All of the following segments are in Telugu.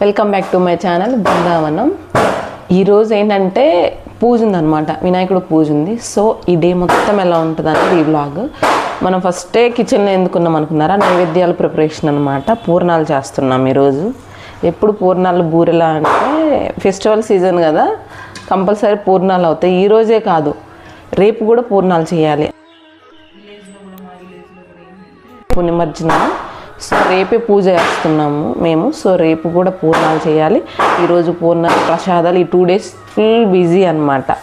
Welcome back to my channel Brindavanam ఈరోజు ఏంటంటే పూజ ఉందన్నమాట. వినాయకుడు పూజ ఉంది. సో ఈ డే మొత్తం ఎలా ఉంటుంది అనేది ఈ బ్లాగ్ మనం ఫస్టే కిచెన్లో ఎందుకున్నాం అనుకున్నారా? నైవేద్యాల ప్రిపరేషన్ అనమాట పూర్ణాలు చేస్తున్నాం ఈరోజు. ఎప్పుడు పూర్ణాలు బూరెలా అంటే ఫెస్టివల్ సీజన్ కదా. కంపల్సరీ పూర్ణాలు అవుతాయి. ఈ రోజే కాదు. రేపు కూడా పూర్ణాలు చేయాలి. పునిమర్జన సో రేపే పూజ చేస్తున్నాము మేము. సో రేపు కూడా పూర్ణాలు చేయాలి. ఈరోజు పూర్ణ ప్రసాదాలు ఈ టూ డేస్ ఫుల్ బిజీ అనమాట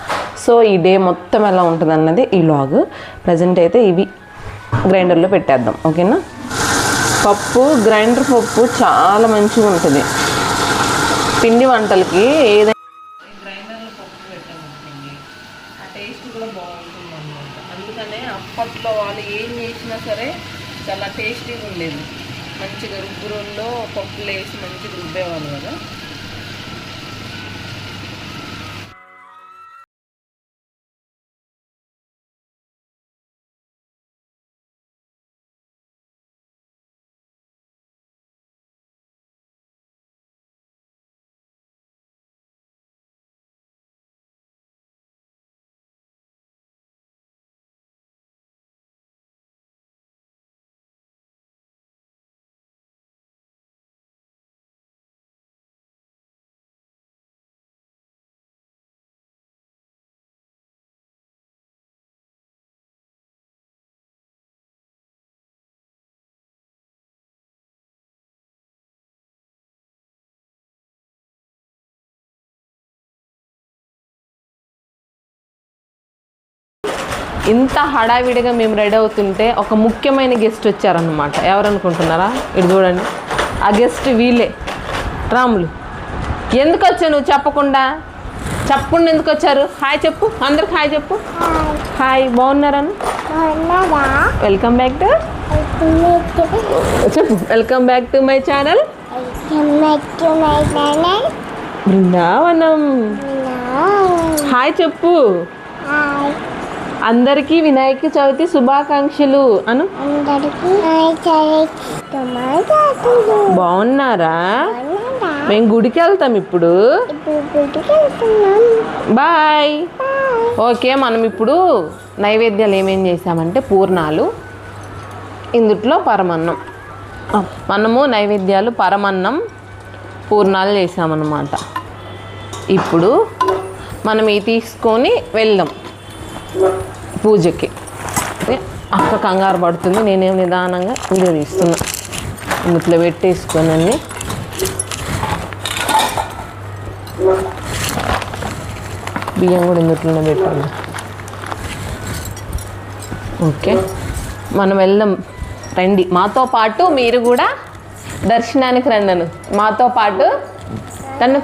సో ఈ డే మొత్తం ఎలా ఉంటుంది అన్నది ఈ లాగ్ ప్రజెంట్ అయితే ఇవి గ్రైండర్లో పెట్టేద్దాం. ఓకేనా పప్పు గ్రైండర్ పప్పు చాలా మంచిగా ఉంటుంది. పిండి వంటలకి ఏదైనా గ్రైండర్లో పప్పు ఆ టేస్ట్ కూడా బాగుంటుంది అనమాట అందుకనే అప్పట్లో వాళ్ళు ఏం చేసినా సరే చాలా టేస్టీగా ఉండేది. మంచిగా రుబ్బురోల్లో పప్పులు వేసి మంచిగా రుబ్బేవాళ్ళు కదా. ఇంత హడావిడిగా మేము రెడీ అవుతుంటే ఒక ముఖ్యమైన గెస్ట్ వచ్చారనమాట ఎవరు అనుకుంటున్నారా ఇటు చూడండి. ఆ గెస్ట్ వీళ్ళే. రాములు. ఎందుకు వచ్చావు నువ్వు చెప్పకుండా? చెప్పకుండా ఎందుకు వచ్చారు? హాయ్ చెప్పు. అందరికి హాయ్ చెప్పు. హాయ్ బాగున్నారని వెల్కమ్ బ్యాక్ టు చెప్పు welcome back to my channel Brindavanam. Hi చెప్పు. అందరికీ వినాయక చవితి శుభాకాంక్షలు అను. బాగున్నారా? మేము గుడికి వెళ్తాం ఇప్పుడు. బాయ్. ఓకే మనం ఇప్పుడు నైవేద్యాలు ఏమేం చేసామంటే పూర్ణాలు ఇందుట్లో పరమన్నం. మనము నైవేద్యాలు పరమన్నం పూర్ణాలు చేసామన్నమాట ఇప్పుడు మనం ఇవి తీసుకొని వెళ్దాం. పూజకి. అక్క కంగారు పడుతుంది నేనేం నిదానంగా వీడియో తీస్తున్నా ఇందులో పెట్టేసుకొని అన్ని. బియ్యం కూడా ఇందులోనే పెట్టాలి. ఓకే. మనం వెళ్దాం. రండి. మాతో పాటు మీరు కూడా దర్శనానికి రండను. మాతో పాటు తను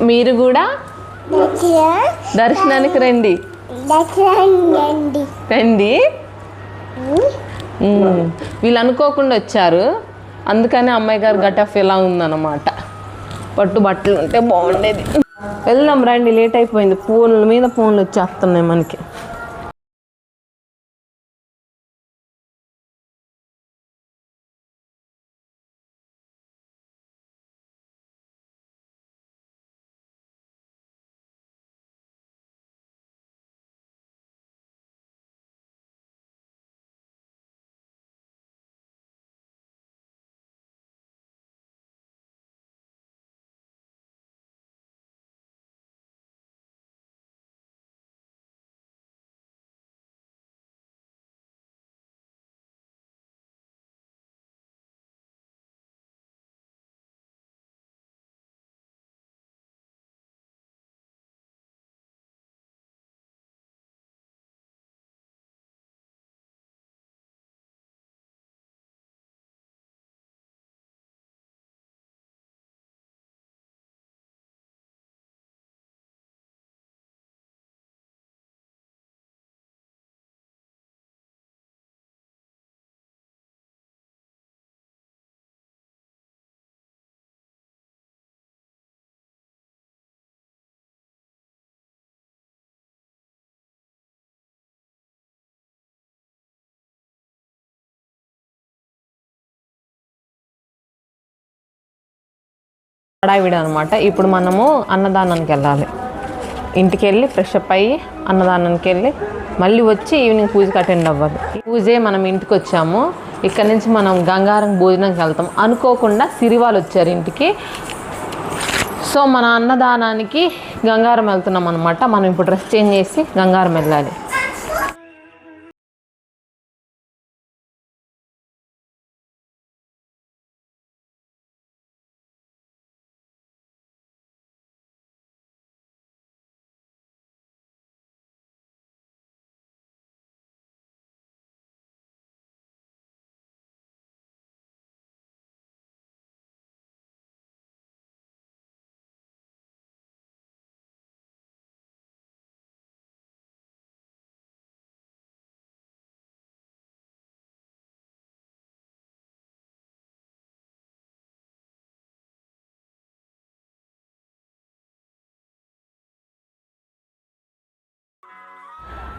మీరు కూడా దర్శనానికి రండి. రండి. వీళ్ళు అనుకోకుండా వచ్చారు. అందుకని అమ్మాయి గారు గటఫ్ ఇలా ఉందన్నమాట. పట్టు బట్టలు ఉంటే బాగుండేది. వెళ్దాం రండి లేట్ అయిపోయింది. ఫోన్ల మీద ఫోన్లు వచ్చేస్తున్నాయి మనకి. హడావిడి అనమాట ఇప్పుడు మనము అన్నదానానికి వెళ్ళాలి ఇంటికి వెళ్ళి ఫ్రెష్ అప్ అయ్యి అన్నదానానికి వెళ్ళి మళ్ళీ వచ్చి ఈవినింగ్ పూజకి అటెండ్ అవ్వాలి. పూజే మనం ఇంటికి వచ్చాము ఇక్కడ నుంచి మనం గంగారం భోజనంకి వెళ్తాం. అనుకోకుండా సిరివాళ్ళు వచ్చారు ఇంటికి. సో మన అన్నదానానికి గంగారం వెళ్తున్నాం అనమాట మనం ఇప్పుడు డ్రెస్ చేంజ్ చేసి గంగారం వెళ్ళాలి.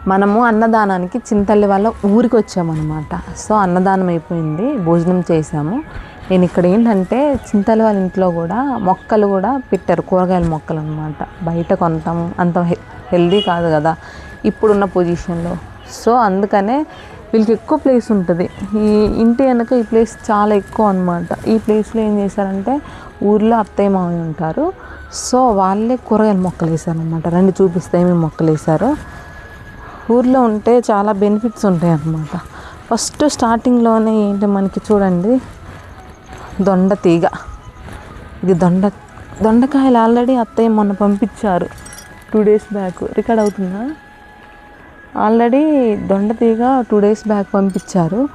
మనము అన్నదానానికి చింతల్లి వాళ్ళ ఊరికి వచ్చామన్నమాట. సో అన్నదానం అయిపోయింది. భోజనం చేసాము నేను ఇక్కడ ఏంటంటే చింతల్లి వాళ్ళ ఇంట్లో కూడా మొక్కలు కూడా పెట్టారు. కూరగాయల మొక్కలు అనమాట బయట కొనటం అంత హెల్దీ కాదు కదా. ఇప్పుడున్న పొజిషన్లో. సో అందుకనే వీళ్ళకి ఎక్కువ ప్లేస్ ఉంటుంది. ఈ ఇంటి వెనక ఈ ప్లేస్ చాలా ఎక్కువ అనమాట ఈ ప్లేస్లో ఏం చేశారంటే ఊర్లో అత్తయ్య మామయ్య ఉంటారు. సో వాళ్ళే కూరగాయల మొక్కలు వేశారనమాట రండి చూపిస్తే ఏమేమి మొక్కలు వేశారు. ఊర్లో ఉంటే చాలా బెనిఫిట్స్ ఉంటాయి అన్నమాట ఫస్ట్ స్టార్టింగ్లోనే ఏంటి మనకి చూడండి. దొండ తీగ. ఇది దొండ దొండకాయలు ఆల్రెడీ అత్తయ్య మొన్న పంపించారు. టూ డేస్ బ్యాక్ రికార్డ్ అవుతుందా? ఆల్రెడీ దొండ తీగ టూ డేస్ బ్యాక్ పంపించారు.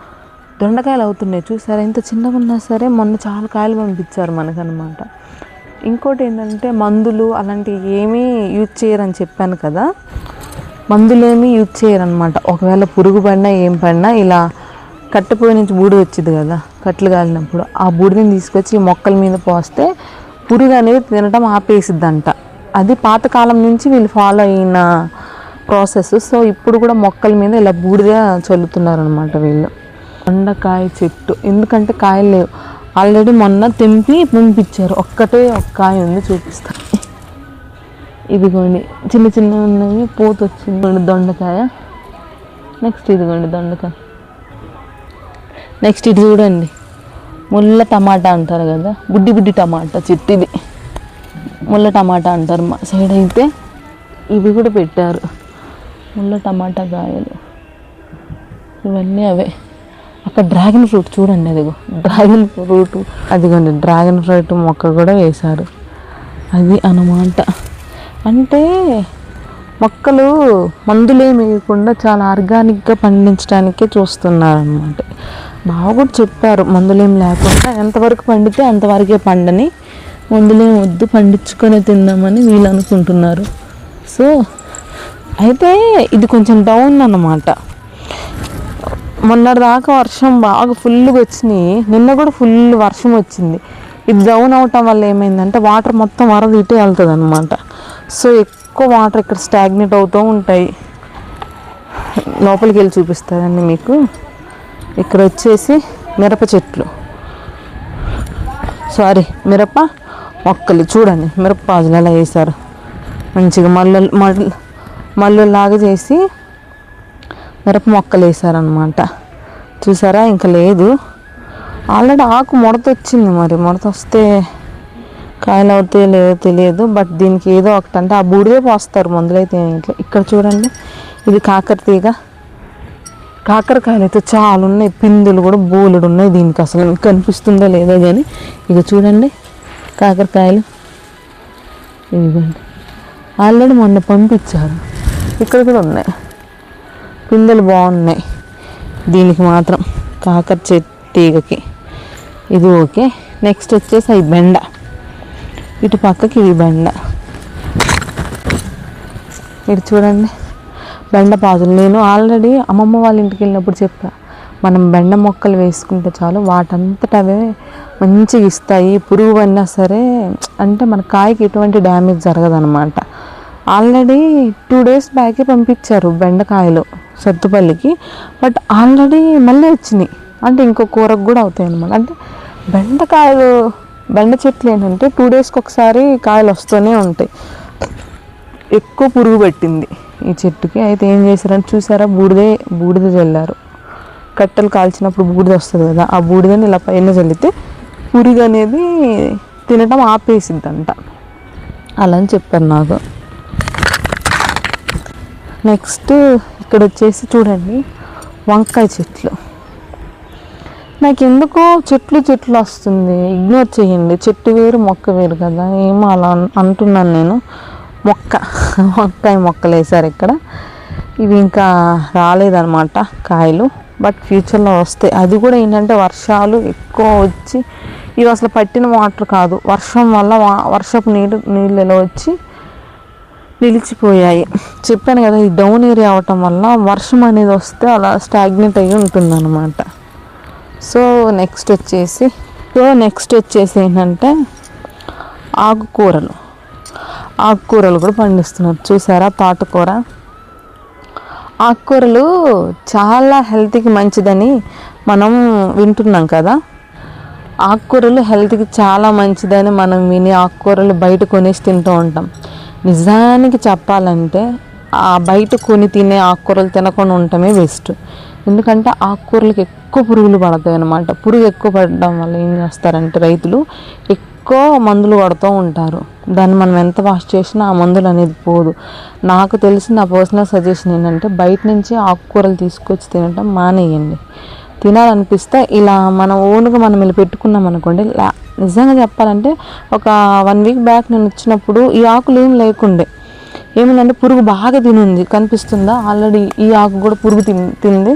దొండకాయలు అవుతున్నాయి. చూసారా? ఇంత చిన్నగా ఉన్నా సరే మొన్న చాలా కాయలు పంపించారు మనకనమాట ఇంకోటి ఏంటంటే మందులు అలాంటివి ఏమీ యూజ్ చేయరని చెప్పాను కదా. మందులేమి యూజ్ చేయరనమాట ఒకవేళ పురుగు పడినా ఏం పడినా ఇలా కట్టెపోయి నుంచి బూడిద వచ్చింది కదా కట్లు కాలినప్పుడు ఆ బూడిదని తీసుకొచ్చి ఈ మొక్కల మీద పోస్తే పురుగు అనేది తినటం ఆపేసిద్దంట. అది పాతకాలం నుంచి వీళ్ళు ఫాలో అయిన ప్రాసెస్. సో ఇప్పుడు కూడా మొక్కల మీద ఇలా బూడిద చల్లుతున్నారు అనమాట వీళ్ళు. దొండకాయ చెట్టు. ఎందుకంటే కాయలు లేవు. ఆల్రెడీ మొన్న తెంపి పంపించారు. ఒక్కటే ఒక్క కాయ ఉంది చూపిస్తాను ఇదిగోండి చిన్న చిన్న ఉన్నాయి పూత వచ్చింది దొండకాయ. నెక్స్ట్ ఇదిగోండి దొండకాయ. నెక్స్ట్ ఇది చూడండి. ముళ్ళ టమాటా అంటారు కదా బుడ్డి బుడ్డి టమాటా చెట్టు ఇది ముళ్ళ టమాటా అంటారు మా సైడ్ అయితే. ఇవి కూడా పెట్టారు. ముళ్ళ టమాటా కాయలు ఇవన్నీ అవే. అక్కడ డ్రాగన్ ఫ్రూట్ చూడండి అదిగో. డ్రాగన్ ఫ్రూట్ అదిగోండి డ్రాగన్ ఫ్రూట్ మొక్క కూడా వేశారు. అది అన్నమాట. అంటే మొక్కలు మందులేమి వేయకుండా చాలా ఆర్గానిక్గా పండించడానికే చూస్తున్నారన్నమాట. బాగా కూడా చెప్పారు మందులేం లేకుండా ఎంతవరకు పండితే అంతవరకే పండని మందులేం వద్దు పండించుకొని తిందామని వీళ్ళు అనుకుంటున్నారు. సో అయితే ఇది కొంచెం డౌన్ అన్నమాట. మొన్నటి దాకా వర్షం బాగా ఫుల్గా వచ్చినాయి. నిన్న కూడా ఫుల్ వర్షం వచ్చింది. ఇది డౌన్ అవటం వల్ల ఏమైందంటే వాటర్ మొత్తం వరద ఇటే వెళ్తుంది అనమాట సో ఎక్కువ వాటర్ ఇక్కడ స్టాగ్నేట్ అవుతూ ఉంటాయి. లోపలికి వెళ్ళి చూపిస్తారండి మీకు. ఇక్కడ వచ్చేసి మిరప చెట్లు. సారీ మిరప మొక్కలు. చూడండి మిరప పాజులు అలా వేశారు. మంచిగా మల్లు మల్లు మల్లులాగా చేసి మిరప మొక్కలు వేసారనమాట చూసారా? ఇంకా లేదు. ఆల్రెడీ ఆకు ముడత వచ్చింది మరి. ముడత వస్తే కాయలు అవుతాయో లేదో తెలియదు బట్ దీనికి ఏదో ఒకటి అంటే ఆ బూడిదే పోస్తారు మందులైతే ఇంట్లో. ఇక్కడ చూడండి ఇది కాకర తీగ. కాకరకాయలు అయితే చాలా ఉన్నాయి పిందులు కూడా బోలెడు ఉన్నాయి దీనికి అసలు. మీకు కనిపిస్తుందో లేదో కానీ ఇక చూడండి కాకరకాయలు. ఇదిగోండి. ఆల్రెడీ మొన్న పంపించారు ఇక్కడ కూడా ఉన్నాయి. పిందెలు బాగున్నాయి దీనికి మాత్రం కాకర చెట్టు తీగకి. ఇది ఓకే. నెక్స్ట్ వచ్చేసి అవి బెండ. ఇటు పక్కకి ఇది బెండ. ఇటు చూడండి. బెండ పాదులు నేను ఆల్రెడీ అమ్మమ్మ వాళ్ళ ఇంటికి వెళ్ళినప్పుడు చెప్పా మనం బెండ మొక్కలు వేసుకుంటే చాలు వాటంతట అవే మంచిగా ఇస్తాయి పురుగు పడినా సరే అంటే మన కాయకి ఎటువంటి డ్యామేజ్ జరగదనమాట ఆల్రెడీ టూ డేస్ బ్యాకే పంపించారు బెండకాయలు సత్తుపల్లికి బట్ ఆల్రెడీ మళ్ళీ వచ్చినాయి. అంటే ఇంకో కూరకు కూడా అవుతాయి అనమాట అంటే బెండకాయలు బెండ చెట్లు ఏంటంటే టూ డేస్కి ఒకసారి కాయలు వస్తూనే ఉంటాయి. ఎక్కువ పురుగు పెట్టింది ఈ చెట్టుకి. అయితే ఏం చేశారంటే చూసారా బూడిదే బూడిద చల్లారు కట్టెలు కాల్చినప్పుడు బూడిద వస్తుంది కదా ఆ బూడిదని ఇలా పైన చల్లితే పురుగు అనేది తినటం ఆపేసిద్దంట. అలా అని చెప్పారు నాకు. నెక్స్ట్ ఇక్కడ వచ్చేసి చూడండి వంకాయ చెట్లు. నాకు ఎందుకో చెట్లు చెట్లు వస్తుంది. ఇగ్నోర్ చేయండి. చెట్టు వేరు మొక్క వేరు కదా. ఏమో అలా అంటున్నాను నేను. మొక్క. వంకాయ మొక్కలు వేసారు ఇక్కడ. ఇవి ఇంకా రాలేదన్నమాట కాయలు. బట్ ఫ్యూచర్లో వస్తాయి. అది కూడా ఏంటంటే వర్షాలు ఎక్కువ వచ్చి ఇవి అసలు పట్టిన వాటర్ కాదు. వర్షం వల్ల వా- వర్షపు నీరు నీళ్ళు ఎలా వచ్చి నిలిచిపోయాయి. చెప్పాను కదా ఈ డౌన్ ఏరియా అవటం వల్ల వర్షం అనేది వస్తే అలా స్టాగ్నెట్ అయ్యి ఉంటుందన్నమాట. సో నెక్స్ట్ వచ్చేసి సో నెక్స్ట్ వచ్చేసి ఏంటంటే ఆకుకూరలు. ఆకుకూరలు కూడా పండిస్తున్నారు. చూసారా తోటకూర? ఆకుకూరలు చాలా హెల్త్కి మంచిదని మనం వింటున్నాం కదా. ఆకుకూరలు హెల్త్కి చాలా మంచిదని మనం విని ఆకుకూరలు బయట కొనేసి తింటూ ఉంటాం. నిజానికి చెప్పాలంటే ఆ బయట కొని తినే ఆకుకూరలు తినకుండా ఉండటమే బెస్ట్ ఎందుకంటే ఆకుకూరలకు ఎక్కువ పురుగులు పడతాయి అన్నమాట. పురుగు ఎక్కువ పడడం వల్ల ఏం చేస్తారంటే రైతులు ఎక్కువ మందులు కొడుతూ ఉంటారు. దాన్ని మనం ఎంత వాష్ చేసినా ఆ మందులు అనేది పోదు. నాకు తెలిసిన నా పర్సనల్ సజెషన్ ఏంటంటే బయట నుంచి ఆకుకూరలు తీసుకొచ్చి తినటం మానేయండి. తినాలనిపిస్తే ఇలా మనం ఓన్గా మనం ఇలా పెట్టుకున్నాం అనుకోండి నిజంగా చెప్పాలంటే ఒక వన్ వీక్ బ్యాక్ నేను వచ్చినప్పుడు ఈ ఆకులు ఏం లేకుండే. ఏమిటంటే పురుగు బాగా తినుంది. కనిపిస్తుందా? ఆల్రెడీ ఈ ఆకు కూడా పురుగు తిన్ తింది.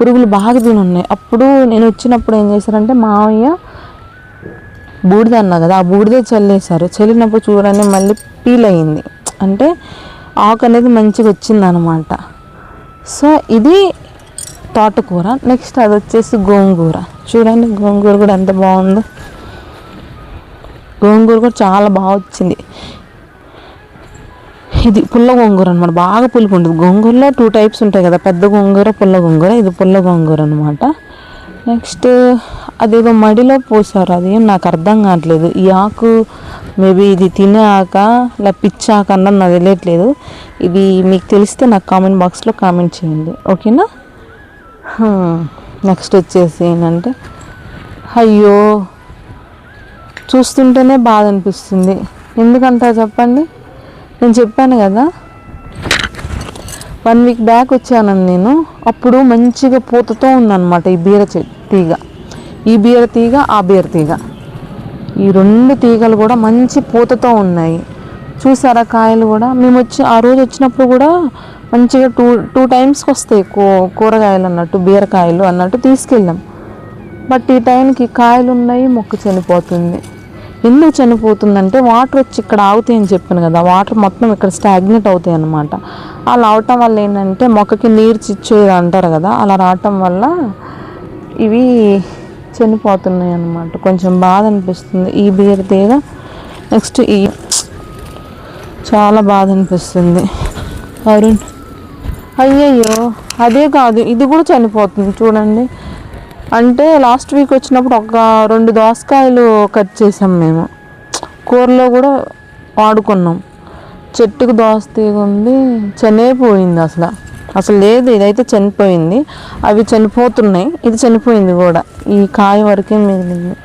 పురుగులు బాగా తిని ఉన్నాయి అప్పుడు నేను వచ్చినప్పుడు ఏం చేశారంటే మామయ్య బూడిద అన్నా కదా ఆ బూడిదే చల్లేశారు. చల్లినప్పుడు చూడండి మళ్ళీ పీల్ అయింది. అంటే ఆకు అనేది మంచిగా వచ్చింది అనమాట సో ఇది తోటకూర. నెక్స్ట్ అది వచ్చేసి గోంగూర. చూడండి గోంగూర కూడా ఎంత బాగుందో. గోంగూర కూడా చాలా బాగా వచ్చింది. ఇది పుల్ల గోంగూర అనమాట బాగా పులుపు ఉంటుంది గోంగూరలో టూ టైప్స్ ఉంటాయి కదా. పెద్ద గోంగూర పుల్ల గోంగూర. ఇది పుల్ల గోంగూర అనమాట నెక్స్ట్ అదేదో మడిలో పోసారు. అది ఏం నాకు అర్థం కావట్లేదు. ఈ ఆకు మేబీ ఇది తినాక లేక ఇలా పిచ్చి ఆక నాకు తెలియట్లేదు. ఇది మీకు తెలిస్తే నాకు కామెంట్ బాక్స్లో కామెంట్ చేయండి. ఓకేనా? Hmm. నెక్స్ట్ వచ్చేసి ఏంటంటే అయ్యో చూస్తుంటేనే బాధ అనిపిస్తుంది. ఎందుకంటా చెప్పండి? నేను చెప్పాను కదా వన్ వీక్ బ్యాక్ వచ్చాను నేను. అప్పుడు మంచిగా పూతతో ఉందన్నమాట ఈ బీర తీగ. ఈ బీర తీగ ఆ బీర తీగ. ఈ రెండు తీగలు కూడా మంచి పూతతో ఉన్నాయి. చూసారా కాయలు కూడా? మేము వచ్చి ఆ రోజు వచ్చినప్పుడు కూడా మంచిగా టూ టూ టైమ్స్కి వస్తాయి కూ కూరగాయలు అన్నట్టు బీరకాయలు అన్నట్టు తీసుకెళ్ళాం. బట్ ఈ టైంకి కాయలు ఉన్నాయి మొక్క చనిపోతుంది. ఎందుకు చనిపోతుందంటే వాటర్ వచ్చి ఇక్కడ ఆగుతాయి అని చెప్పాను కదా వాటర్ మొత్తం ఇక్కడ స్టాగ్నెట్ అవుతాయి అన్నమాట. అలా అవటం వల్ల ఏంటంటే మొక్కకి నీరు చిచ్చేది అంటారు కదా అలా రావటం వల్ల ఇవి చనిపోతున్నాయి అన్నమాట. కొంచెం బాధ అనిపిస్తుంది. ఈ బీర తీగ నెక్స్ట్ ఈ చాలా బాధ అనిపిస్తుంది. అరుణ్ అయ్యయ్యో అదే కాదు ఇది కూడా చనిపోతుంది. చూడండి. అంటే లాస్ట్ వీక్ వచ్చినప్పుడు ఒక రెండు దోసకాయలు కట్ చేసాం మేము. కూరలో కూడా వాడుకున్నాం. చెట్టుకు దోస తీగ ఉంది చనిపోయింది అసలు. అసలు లేదు ఇదైతే చనిపోయింది. అవి చనిపోతున్నాయి ఇది చనిపోయింది కూడా. ఈ కాయ వరకే మిగిలింది.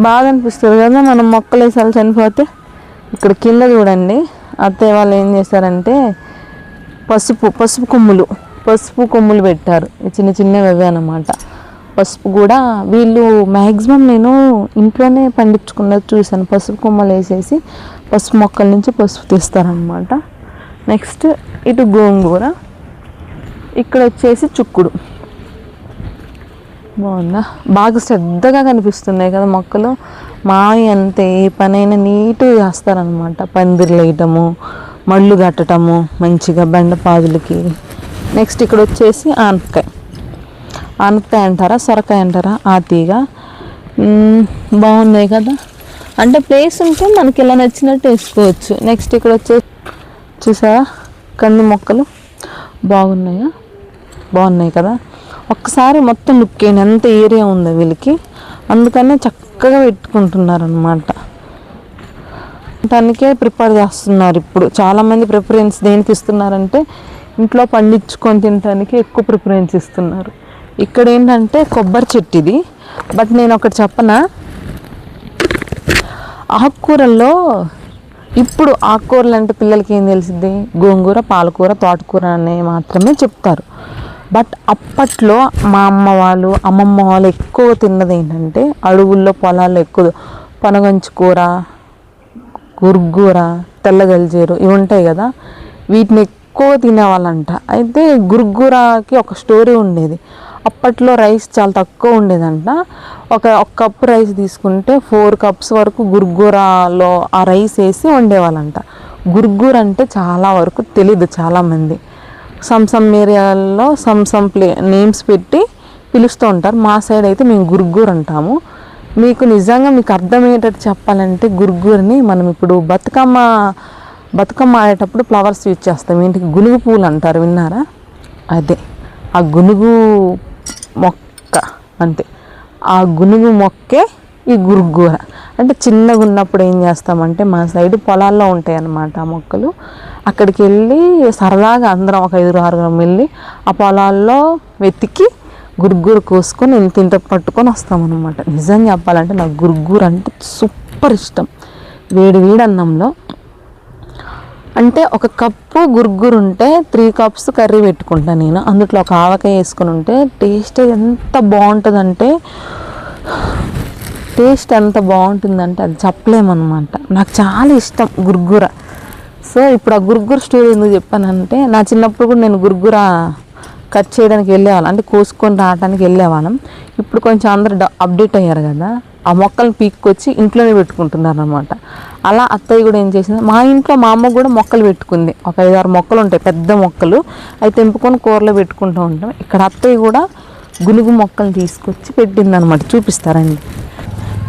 బాగా అనిపిస్తుంది కదా మనం మొక్కలు వేసాలు చనిపోతే. ఇక్కడ కింద చూడండి అత్తయ్య వాళ్ళు ఏం చేశారంటే పసుపు పసుపు కొమ్ములు. పసుపు కొమ్ములు పెట్టారు. చిన్న చిన్నవి అవే అన్నమాట. పసుపు కూడా వీళ్ళు మ్యాక్సిమం నేను ఇంట్లోనే పండించుకున్నది చూశాను. పసుపు కొమ్మలు వేసేసి పసుపు మొక్కల నుంచి పసుపు తీస్తారనమాట నెక్స్ట్ ఇటు గోంగూర. ఇక్కడ వచ్చేసి చుక్కుడు. బాగుందా? బాగా శ్రద్ధగా కనిపిస్తున్నాయి కదా మొక్కలు. మావి అంతే ఏ పనైనా నీట్గా చేస్తారనమాట పందిర్లు వేయటము మళ్ళు కట్టటము మంచిగా బండపాదులకి నెక్స్ట్ ఇక్కడ వచ్చేసి ఆనపకాయ. ఆనపకాయ అంటారా సొరకాయ అంటారా? ఆ తీగ. బాగున్నాయి కదా. అంటే ప్లేస్ ఉంటే మనకి ఇలా నచ్చినట్టు వేసుకోవచ్చు. నెక్స్ట్ ఇక్కడ వచ్చే చూసారా కంది మొక్కలు. బాగున్నాయా? బాగున్నాయి కదా. ఒక్కసారి మొత్తం నుక్కేయండి ఎంత ఏరియా ఉందో వీళ్ళకి. అందుకనే చక్కగా పెట్టుకుంటున్నారనమాట దానికే ప్రిపేర్ చేస్తున్నారు ఇప్పుడు. చాలామంది ప్రిఫరెన్స్ దేనికి ఇస్తున్నారంటే ఇంట్లో పండించుకొని తినడానికి ఎక్కువ ప్రిఫరెన్స్ ఇస్తున్నారు. ఇక్కడ ఏంటంటే కొబ్బరి చెట్టు ఇది. బట్ నేను ఒకటి చెప్పనా? ఆకుకూరల్లో ఇప్పుడు ఆకుకూరలు అంటే పిల్లలకి ఏం తెలిసింది గోంగూర పాలకూర తోటకూర అనే మాత్రమే చెప్తారు. బట్ అప్పట్లో మా అమ్మ వాళ్ళు అమ్మమ్మ వాళ్ళు ఎక్కువ తిన్నది ఏంటంటే అడవుల్లో పొలాల్లో ఎక్కువ పనగంచు కూర గుర్గూర తెల్లగలిజేరు ఇవి ఉంటాయి కదా. వీటిని ఎక్కువ తినేవాళ్ళంట. అయితే గుర్గూరకి ఒక స్టోరీ ఉండేది. అప్పట్లో రైస్ చాలా తక్కువ ఉండేదంట. ఒక ఒక కప్పు రైస్ తీసుకుంటే ఫోర్ కప్స్ వరకు గుర్గురాలో ఆ రైస్ వేసి వండేవాళ్ళంట. గుర్గూర అంటే చాలా వరకు తెలీదు చాలామంది సమ్ ఏరియాలో ఏరియాల్లో ప్లే నేమ్స్ పెట్టి పిలుస్తూ ఉంటారు. మా సైడ్ అయితే మేము గుర్గూర్ అంటాము. మీకు నిజంగా మీకు అర్థమయ్యేటట్టు చెప్పాలంటే గుర్గూర్ని మనం ఇప్పుడు బతుకమ్మ బతుకమ్మ ఆడేటప్పుడు ఫ్లవర్స్ యూజ్ చేస్తాం. ఇంటికి గునుగు పూలు అంటారు విన్నారా? అదే ఆ గునుగు మొక్క అంతే. ఆ గునుగు మొక్కే ఈ గురుగుర. అంటే చిన్నగా ఉన్నప్పుడు ఏం చేస్తామంటే మా సైడ్ పొలాల్లో ఉంటాయి అన్నమాట ఆ మొక్కలు. అక్కడికి వెళ్ళి సరదాగా అందరం ఒక ఐదు ఆరుగురం వెళ్ళి ఆ పొలాల్లో వెతికి గుర్గూర కోసుకొని ఇంత ఇంత పట్టుకొని వస్తామన్నమాట. నిజం చెప్పాలంటే నాకు గుర్గూర అంటే సూపర్ ఇష్టం. వేడి వేడి అన్నంలో అంటే ఒక కప్పు గుర్గురు ఉంటే త్రీ కప్స్ కర్రీ పెట్టుకుంటాను నేను. అందులో ఒక ఆవకాయ వేసుకుని ఉంటే టేస్ట్ ఎంత బాగుంటుందంటే టేస్ట్ ఎంత బాగుంటుందంటే అది చెప్పలేమన్నమాట. నాకు చాలా ఇష్టం గుర్గుర. సో ఇప్పుడు ఆ గుర్గుర స్టోరీ ఎందుకు చెప్పానంటే నా చిన్నప్పుడు కూడా నేను గుర్గుర కట్ చేయడానికి వెళ్ళేవాళ్ళం. అంటే కోసుకొని రావడానికి వెళ్ళేవాళ్ళం. ఇప్పుడు కొంచెం అందరు డ- అప్డేట్ అయ్యారు కదా. ఆ మొక్కలు పీక్కొచ్చి ఇంట్లోనే పెట్టుకుంటున్నారు అనమాట అలా అత్తయ్య కూడా ఏం చేసింది మా ఇంట్లో మా అమ్మ కూడా మొక్కలు పెట్టుకుంది. ఒక ఐదు ఆరు మొక్కలు ఉంటాయి పెద్ద మొక్కలు. అవి తెంపుకొని కూరలో పెట్టుకుంటూ ఉంటాం. ఇక్కడ అత్తయ్య కూడా గునుగు మొక్కలు తీసుకొచ్చి పెట్టింది అనమాట చూపిస్తారండి.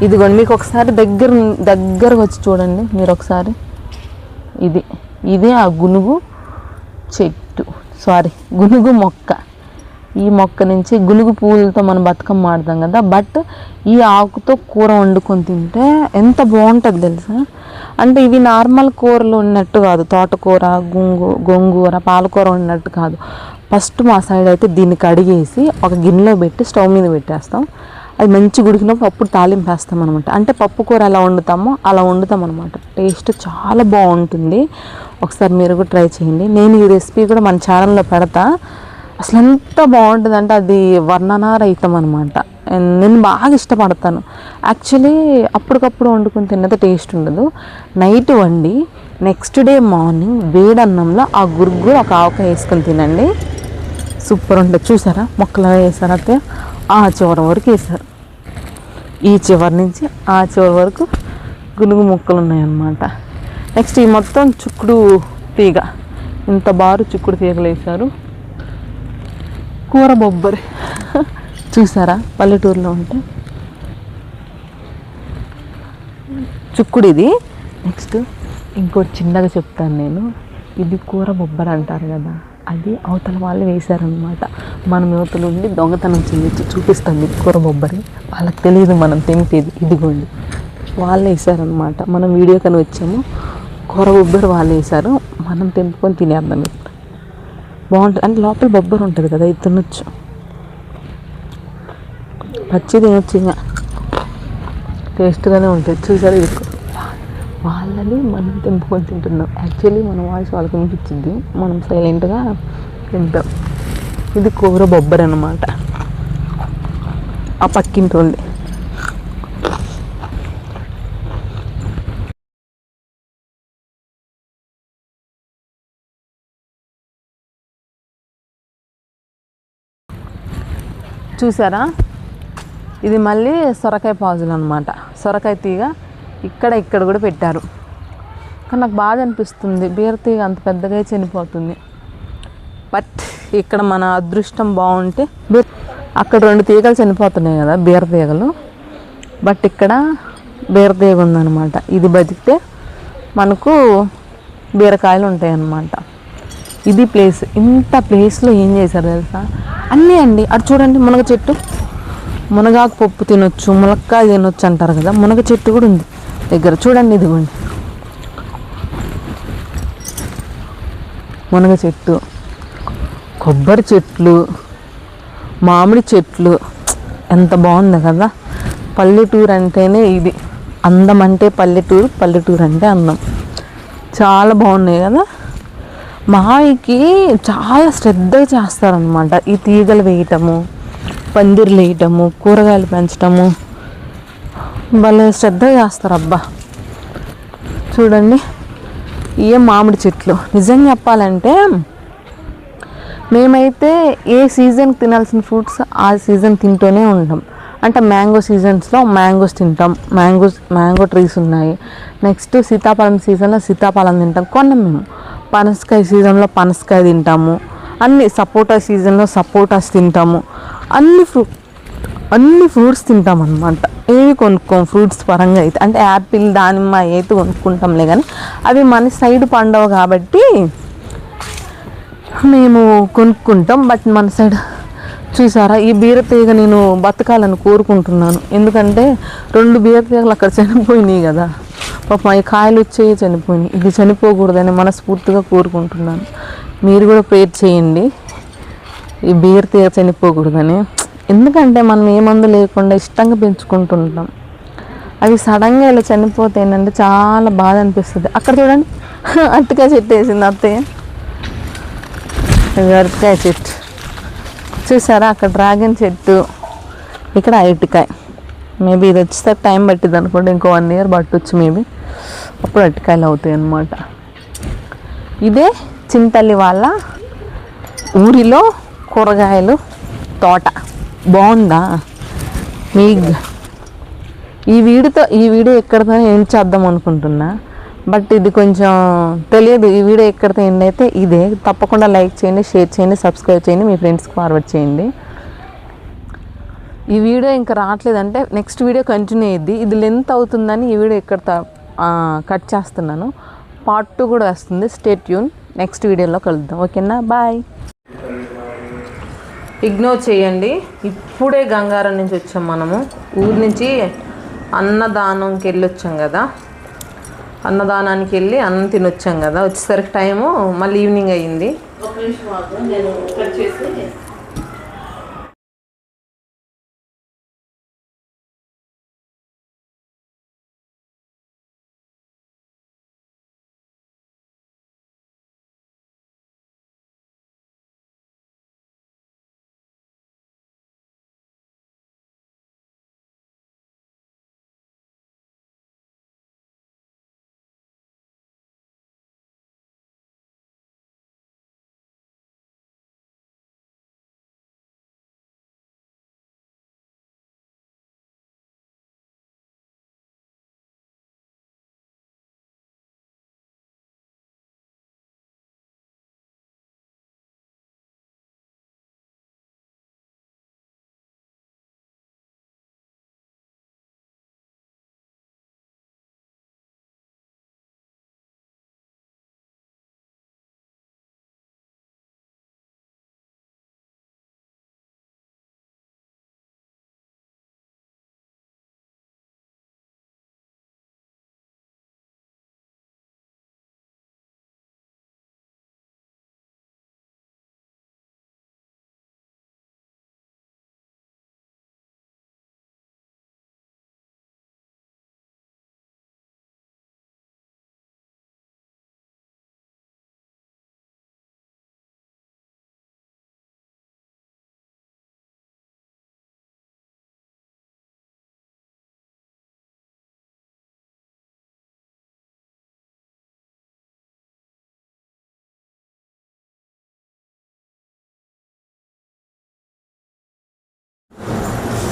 ఇదిగోండి మీకు ఒకసారి దగ్గర దగ్గరకు వచ్చి చూడండి. మీరు ఒకసారి. ఇది ఇదే ఆ గునుగు చెట్టు. సారీ గునుగు మొక్క. ఈ మొక్క నుంచి గునుగు పువ్వులతో మనం బతుకమ్మ ఆడతాం కదా. బట్ ఈ ఆకుతో కూర వండుకొని తింటే ఎంత బాగుంటుంది తెలుసా? అంటే ఇవి నార్మల్ కూరలు ఉన్నట్టు కాదు. తోటకూర గోంగూ గోంగూర పాలకూర ఉన్నట్టు కాదు. ఫస్ట్ మా సైడ్ అయితే దీన్ని కడిగేసి ఒక గిన్నెలో పెట్టి స్టవ్ మీద పెట్టేస్తాం. అది మంచి గుడికినప్పుడు అప్పుడు తాలింపు వేస్తాం అనమాట అంటే పప్పు కూర ఎలా వండుతామో అలా వండుతాం అనమాట టేస్ట్ చాలా బాగుంటుంది. ఒకసారి మీరు కూడా ట్రై చేయండి. నేను ఈ రెసిపీ కూడా మన ఛానల్లో పెడతా. అసలు ఎంత బాగుంటుంది అంటే అది వర్ణనారహితం అనమాట నేను బాగా ఇష్టపడతాను. యాక్చువల్లీ అప్పటికప్పుడు వండుకొని తిన్నది టేస్ట్ ఉండదు. నైట్ వండి నెక్స్ట్ డే మార్నింగ్ వేడన్నంలో ఆ గురుగురు ఒక ఆవకాయ వేసుకొని తినండి. సూపర్ ఉంటుంది. చూసారా? మొక్కలు వేసారు అయితే ఆ చివరి వరకు వేసారు. ఈ చివరి నుంచి ఆ చివరి వరకు గునుగు మొక్కలు ఉన్నాయన్నమాట. నెక్స్ట్ ఈ మొత్తం చుక్కుడు తీగ. ఇంత బారు చుక్కుడు తీగలు వేశారు. కూర బొబ్బరి. చూసారా? పల్లెటూరులో ఉంటే. చుక్కుడు ఇది నెక్స్ట్ ఇంకోటి చిన్నగా చెప్తాను నేను. ఇది కూర బొబ్బరి అంటారు కదా. అది అవతల వాళ్ళు వేశారనమాట మనం యువతలు ఉండి దొంగతనం చేయొచ్చు చూపిస్తాం మీకు కూర బొబ్బరి. వాళ్ళకి తెలియదు మనం తింటేది. ఇదిగోండి. వాళ్ళు వేశారనమాట మనం వీడియో కానీ వచ్చాము కూర బొబ్బరి వాళ్ళు వేశారు. మనం తెంపుకొని తినేద్దాం ఇప్పుడు. బాగుంటుంది అంటే లోపల బొబ్బరు ఉంటుంది కదా ఇది తినొచ్చు. పచ్చి తినొచ్చు ఇంకా టేస్ట్గానే ఉంటుంది. చూసారు ఇది? వాళ్ళని మనం తెంపుకొని తింటున్నాం. యాక్చువల్లీ మన వాయిస్ వాళ్ళకి వినిపించింది. మనం సైలెంట్గా తింటాం. ఇది కూర బొబ్బరి అనమాట ఆ పక్కింటి వాళ్ళది. చూసారా? ఇది మళ్ళీ సొరకాయ పాజులు అనమాట సొరకాయ తీగ ఇక్కడ ఇక్కడ కూడా పెట్టారు. కానీ నాకు బాధ అనిపిస్తుంది. బీర తీగ అంత పెద్దగా చనిపోతుంది. బట్ ఇక్కడ మన అదృష్టం బాగుంటే బీర్ అక్కడ రెండు తీగలు చనిపోతున్నాయి కదా బీర తీగలు. బట్ ఇక్కడ బీర తీగ ఉందన్నమాట. ఇది బతికితే మనకు బీరకాయలు ఉంటాయి అన్నమాట ఇది ప్లేస్ ఇంత ప్లేస్లో ఏం చేశారు తెలుసా? అన్నీ అండి. అటు చూడండి మునగ చెట్టు. మునగాకు పప్పు తినొచ్చు మునక్కాయ తినొచ్చు అంటారు కదా మునగ చెట్టు కూడా ఉంది దగ్గర. చూడండి ఇదిగోండి. మునగ చెట్టు. కొబ్బరి చెట్లు. మామిడి చెట్లు. ఎంత బాగుంది కదా. పల్లెటూరు అంటేనే ఇది. అందం అంటే పల్లెటూరు పల్లెటూరు అంటే అందం. చాలా బాగున్నాయి కదా. మావికి చాలా శ్రద్ధ చేస్తారనమాట ఈ తీగలు వేయటము పందిర్లు వేయటము కూరగాయలు పెంచటము. భలే శ్రద్ధ చేస్తారు అబ్బా చూడండి ఇవే మామిడి చెట్లు. నిజంగా చెప్పాలంటే మేమైతే ఏ సీజన్కి తినాల్సిన ఫ్రూట్స్ ఆ సీజన్ తింటూనే ఉంటాం. అంటే మ్యాంగో సీజన్స్లో మ్యాంగోస్ తింటాం. మ్యాంగోస్ మ్యాంగో ట్రీస్ ఉన్నాయి. నెక్స్ట్ సీతాఫలం సీజన్లో సీతాఫలం తింటాం. కొన్నాం మేము. పనసకాయ సీజన్లో పనసకాయ తింటాము. అన్ని సపోటా సీజన్లో సపోటాస్ తింటాము. అన్ని ఫ్రూ అన్ని ఫ్రూట్స్ తింటాం అనమాట ఏవి కొనుక్కోం ఫ్రూట్స్ పరంగా అయితే. అంటే యాపిల్ దానిమ్మ అయితే కొనుక్కుంటాంలే కానీ అవి మన సైడ్ పండవు కాబట్టి మేము కొనుక్కుంటాం. బట్ మన సైడ్ చూసారా ఈ బీరతీగ నేను బతకాలని కోరుకుంటున్నాను. ఎందుకంటే రెండు బీరతీగలు అక్కడ చనిపోయినాయి కదా. పాపం ఈ కాయలు వచ్చేవి చనిపోయినాయి. ఇది చనిపోకూడదని మనస్ఫూర్తిగా కోరుకుంటున్నాను. మీరు కూడా ప్రేర్ చేయండి. ఈ బీరతీగ చనిపోకూడదని. ఎందుకంటే మనం ఏ మందు లేకుండా ఇష్టంగా పెంచుకుంటుంటాం. అవి సడన్గా ఇలా చనిపోతే ఏంటంటే చాలా బాధ అనిపిస్తుంది. అక్కడ చూడండి. అరటికాయ చెట్టు వేసింది అత్తయ్య అరటికాయ చెట్టు. చూసారా? అక్కడ డ్రాగన్ చెట్టు. ఇక్కడ అరటికాయ. మేబీ ఇది వచ్చేసరికి టైం పట్టింది అనుకోండి ఇంకో వన్ ఇయర్ పట్టొచ్చు మేబీ అప్పుడు అరటికాయలు అవుతాయి అన్నమాట. ఇదే చింతల్లి వాళ్ళ ఊరిలో కూరగాయలు తోట. బాగుందా? మీ ఈ వీడితో ఈ వీడియో ఎక్కడితో ఏం చేద్దాం అనుకుంటున్నా. బట్ ఇది కొంచెం తెలియదు ఈ వీడియో ఎక్కడితో ఎండ్ అయితే ఇదే. తప్పకుండా లైక్ చేయండి షేర్ చేయండి సబ్స్క్రైబ్ చేయండి మీ ఫ్రెండ్స్కి ఫార్వర్డ్ చేయండి. ఈ వీడియో ఇంకా రావట్లేదంటే నెక్స్ట్ వీడియో కంటిన్యూ అయ్యిద్ది ఇది లెంత్ అవుతుందని ఈ వీడియో ఇక్కడ కట్ చేస్తున్నాను. పార్ట్ టూ కూడా వస్తుంది. స్టేట్ ట్యూన్ నెక్స్ట్ వీడియోలో కలుద్దాం. ఓకేనా? బాయ్ ఇగ్నోర్ చేయండి. ఇప్పుడే గంగారం నుంచి వచ్చాం మనము. ఊరి నుంచి అన్నదానంకి వెళ్ళి వచ్చాం కదా. అన్నదానానికి వెళ్ళి అన్నం తినొచ్చాం కదా. వచ్చేసరికి టైము మళ్ళీ ఈవినింగ్ అయ్యింది.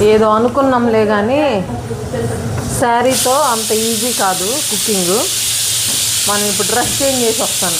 ఏదో అనుకున్నాంలే కానీ శారీతో అంత ఈజీ కాదు కుకింగ్ మనం ఇప్పుడు డ్రెస్ చేంజ్ చేసి వస్తాను.